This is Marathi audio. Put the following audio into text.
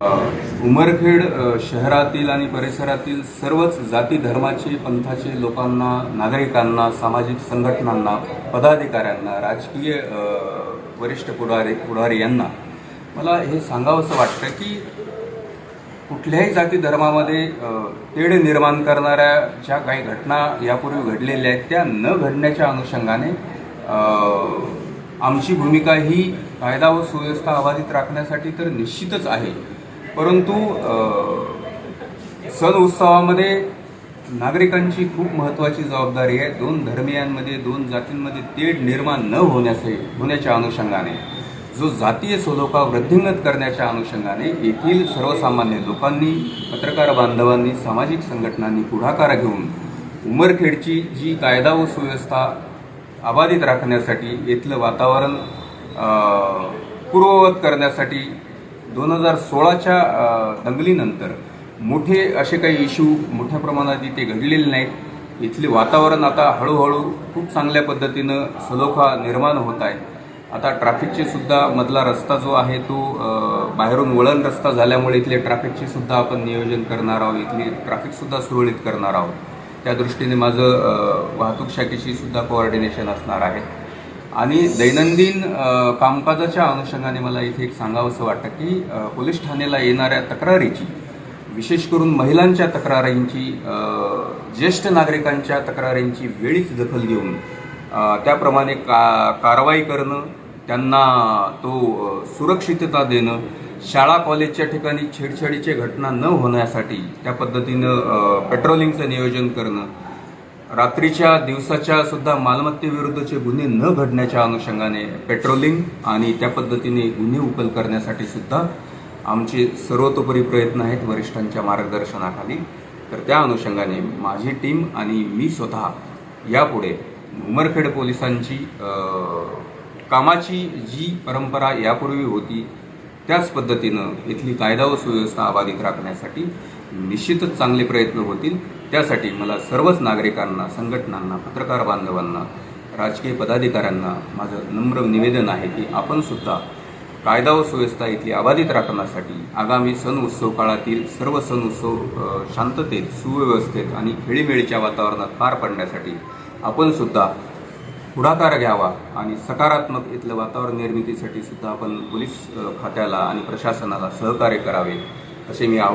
उमरखेड शहरातील आणि परिसरातील सर्वच जाती धर्माचे पंथाचे लोकांना नागरिकांना सामाजिक संघटनांना पदाधिकाऱ्यांना राजकीय वरिष्ठ पुढारी पुढारी यांना मला हे सांगावंसं वाटतं की कुठल्याही जाती धर्मामध्ये तेढ निर्माण करणाऱ्या ज्या काही घटना यापूर्वी घडलेल्या आहेत त्या न घडण्याच्या अनुषंगाने आमची भूमिका ही कायदा व सुव्यवस्था अबाधित राखण्यासाठी तर निश्चितच आहे. परंतु सण उत्सवामध्ये नागरिकांची खूप महत्त्वाची जबाबदारी आहे. दोन धर्मियांमध्ये दोन जातींमध्ये तेढ निर्माण न होण्याचे होण्याच्या अनुषंगाने जो जातीय सलोखा वृद्धिंगत करण्याच्या अनुषंगाने येथील सर्वसामान्य लोकांनी पत्रकार बांधवांनी सामाजिक संघटनांनी पुढाकार घेऊन उमरखेडची जी कायदा व सुव्यवस्था अबाधित राखण्यासाठी येथलं वातावरण पूर्ववत करण्यासाठी दोन हजार सोळाच्या दंगलीनंतर मोठे असे काही इश्यू मोठ्या प्रमाणात इथे घडलेले नाहीत. इथले वातावरण आता हळूहळू खूप चांगल्या पद्धतीनं सलोखा निर्माण होत आहे. आता ट्रॅफिकचे सुद्धा मधला रस्ता जो आहे तो बाहेरून वळण रस्ता झाल्यामुळे इथले ट्रॅफिकचे सुद्धा आपण नियोजन करणार आहोत. इथली ट्रॅफिकसुद्धा सुरळीत करणार आहोत. त्या दृष्टीने माझं वाहतूक शाखेशी सुद्धा कोऑर्डिनेशन असणार आहे. आणि दैनंदिन कामकाजाच्या अनुषंगाने मला इथे एक सांगावंसं वाटतं की पोलीस ठाण्याला येणाऱ्या तक्रारीची विशेष करून महिलांच्या तक्रारींची ज्येष्ठ नागरिकांच्या तक्रारींची वेळीच दखल घेऊन त्याप्रमाणे का कारवाई करणं त्यांना तो सुरक्षितता देणं शाळा कॉलेजच्या ठिकाणी छेडछाडीच्या घटना न होण्यासाठी त्या पद्धतीनं पेट्रोलिंगचं नियोजन करणं रात्रीच्या दिवसाच्या सुद्धा मालमत्तेविरुद्धचे गुन्हे न घडण्याच्या अनुषंगाने पेट्रोलिंग आणि त्या पद्धतीने गुन्हे उकल करण्यासाठी सुद्धा आमचे सर्वतोपरी प्रयत्न आहेत वरिष्ठांच्या मार्गदर्शनाखाली. तर त्या अनुषंगाने माझी टीम आणि मी स्वतः यापुढे उमरखेड पोलिसांची कामाची जी परंपरा यापूर्वी होती त्याच पद्धतीनं इथली कायदा व सुव्यवस्था अबाधित राखण्यासाठी निश्चितच चांगले प्रयत्न होतील. त्यासाठी मला सर्वच नागरिकांना संघटनांना पत्रकार बांधवांना राजकीय पदाधिकाऱ्यांना माझं नम्र निवेदन आहे की आपण सुद्धा कायदा व सुव्यवस्था इथली अबाधित राखण्यासाठी आगामी सण उत्सव काळातील सर्व सण उत्सव शांततेत सुव्यवस्थेत आणि खेळीमेळीच्या वातावरणात पार पडण्यासाठी आपण सुद्धा पुढाकार घ्यावा आणि सकारात्मक इथलं वातावरण निर्मितीसाठी सुद्धा आपण पोलीस खात्याला आणि प्रशासनाला सहकार्य करावे असे मी आवाहन